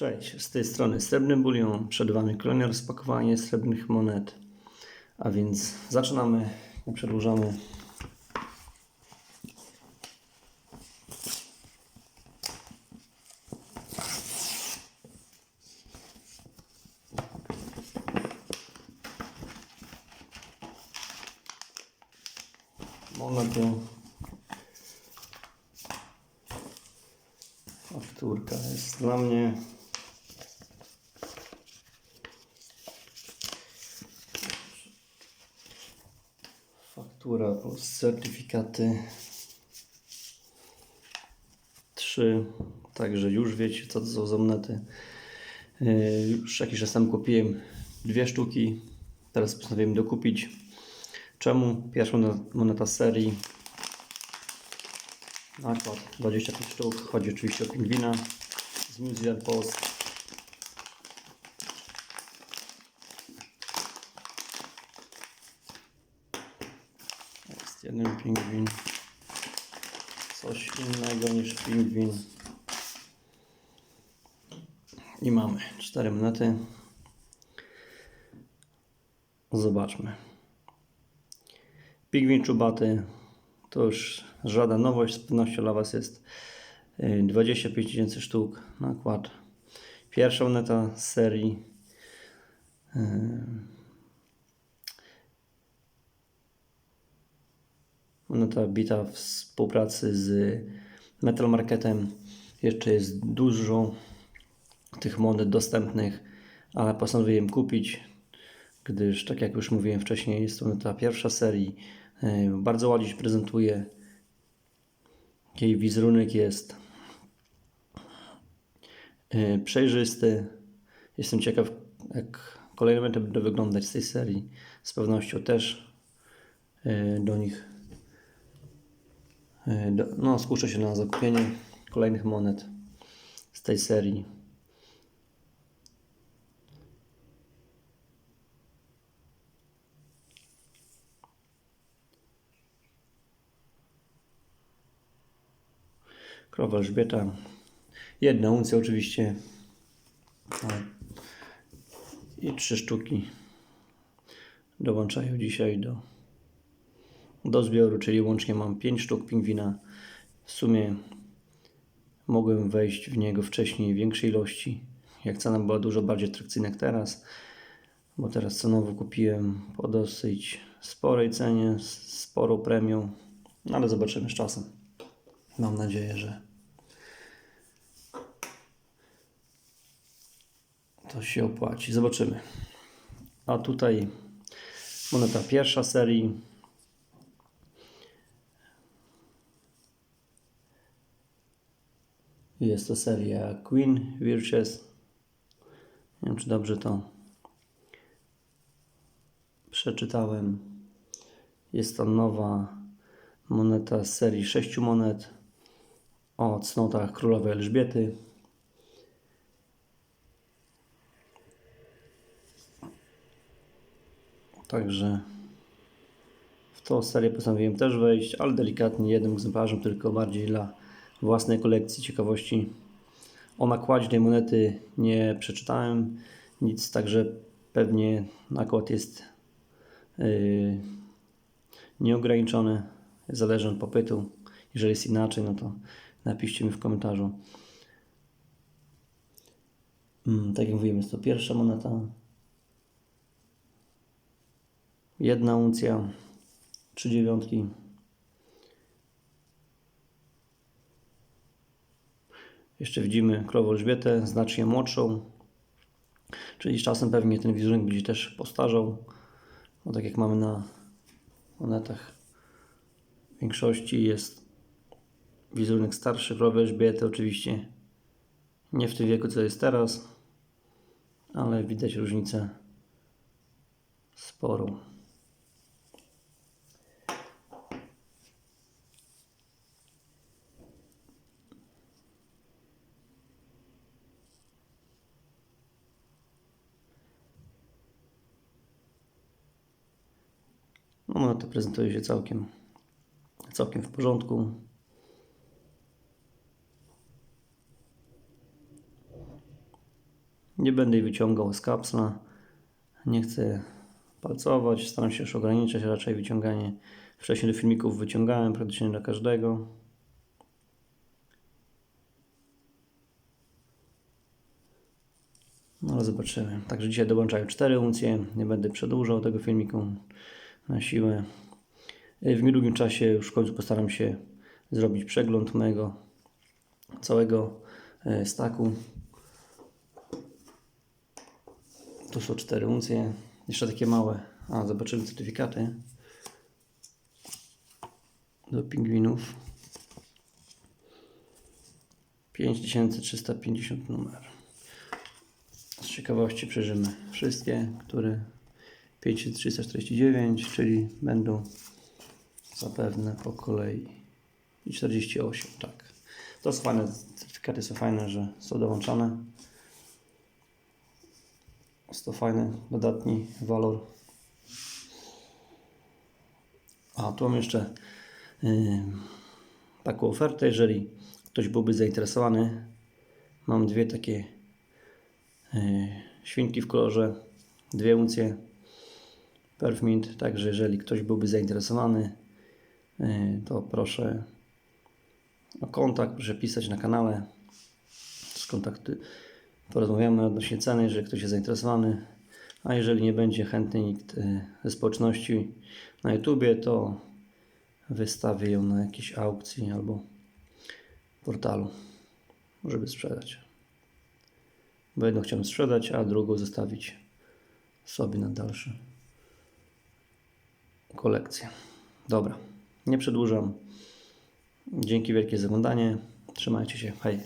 Cześć, z tej strony Srebrny Bulion. Przed Wami kolejne rozpakowanie srebrnych monet. A więc zaczynamy, nie przedłużamy. Monety. Fakturka jest dla mnie. Faktura plus certyfikaty. Trzy. Także już wiecie, co to są za monety. Yy, Już jakiś czas temu kupiłem dwie sztuki. Teraz postanowiłem dokupić. Czemu? Pierwsza moneta- serii. Nakład 25 sztuk. Chodzi oczywiście o pingwina z New Zealand Post. Jest jeden pingwin. Coś innego niż pingwin. I mamy cztery monety. Zobaczmy. Pingwin czubaty to już żadna nowość, z pewnością dla Was jest y, 25 tysięcy sztuk nakład. Pierwsza moneta z serii. Moneta bita w współpracy z Metal Marketem. Jeszcze jest dużo tych monet dostępnych, ale postanowiłem kupić, gdyż tak jak już mówiłem wcześniej, jest to moneta pierwsza serii. Y, Bardzo ładnie się prezentuje. Jej wizerunek jest y, przejrzysty. Jestem ciekaw, jak kolejne będą wyglądać z tej serii. Z pewnością też y, do nich no, skuszę się na zakupienie kolejnych monet z tej serii. Krowa Elżbieta. Jedna uncja oczywiście. I trzy sztuki dołączają dzisiaj do, do zbioru, czyli łącznie mam pięć sztuk pingwina. W sumie mogłem wejść w niego wcześniej w większej ilości, jak cena była dużo bardziej atrakcyjna jak teraz, bo teraz cenowo kupiłem po dosyć sporej cenie, sporą premią, no ale zobaczymy z czasem. Mam nadzieję, że to się opłaci. Zobaczymy. A tutaj moneta pierwsza serii. Jest to seria Queen Virtues. Nie wiem, czy dobrze to przeczytałem. Jest to nowa moneta z serii 6 monet o cnotach królowej Elżbiety. Także w tą serię postanowiłem też wejść, ale delikatnie jednym egzemplarzem, tylko bardziej dla własnej kolekcji ciekawości. O nakładzie tej monety nie przeczytałem nic, także pewnie nakład jest yy, nieograniczony, zależy od popytu. Jeżeli jest inaczej, no to napiszcie mi w komentarzu. Mm, tak jak mówiłem, jest to pierwsza moneta. Jedna uncja, trzy dziewiątki. Jeszcze widzimy krową Elżbietę, znacznie młodszą. Czyli z czasem pewnie ten wizerunek będzie też postarzał. Bo tak jak mamy na monetach w większości jest wizerunek starszy krowy Elżbiety. Oczywiście nie w tym wieku, co jest teraz, ale widać różnicę sporą. No, moneta prezentuje się całkiem, całkiem w porządku. Nie będę jej wyciągał z kapsla. Nie chcę palcować, staram się już ograniczać raczej wyciąganie. Wcześniej do filmików wyciągałem praktycznie do każdego. No ale zobaczymy. Także dzisiaj dołączają 4 uncje. Nie będę przedłużał tego filmiku na siłę. Y, W niedługim czasie już w końcu postaram się zrobić przegląd mojego całego e, staku. Tu są 4 uncje. Jeszcze takie małe. A, zobaczymy certyfikaty do pingwinów. 5350 numer. Z ciekawości przejrzymy wszystkie, które 5349, czyli będą zapewne po kolei. I 48, tak. To są fajne, certyfikaty są fajne, że są dołączane. Jest to fajny, dodatni walor. A tu mam jeszcze yy, taką ofertę, jeżeli ktoś byłby zainteresowany. Mam dwie takie yy, świnki w kolorze, dwie uncje Perfmint, także jeżeli ktoś byłby zainteresowany, yy, to proszę o kontakt, proszę pisać na kanale. Z kontakty porozmawiamy odnośnie ceny, jeżeli ktoś jest zainteresowany. A jeżeli nie będzie chętny nikt y, ze społeczności na YouTubie, to wystawię ją na jakiejś aukcji albo portalu, żeby sprzedać. Bo jedną chciałem sprzedać, a drugą zostawić sobie na dalsze kolekcje. Dobra, nie przedłużam. Dzięki wielkie za oglądanie. Trzymajcie się. Hej.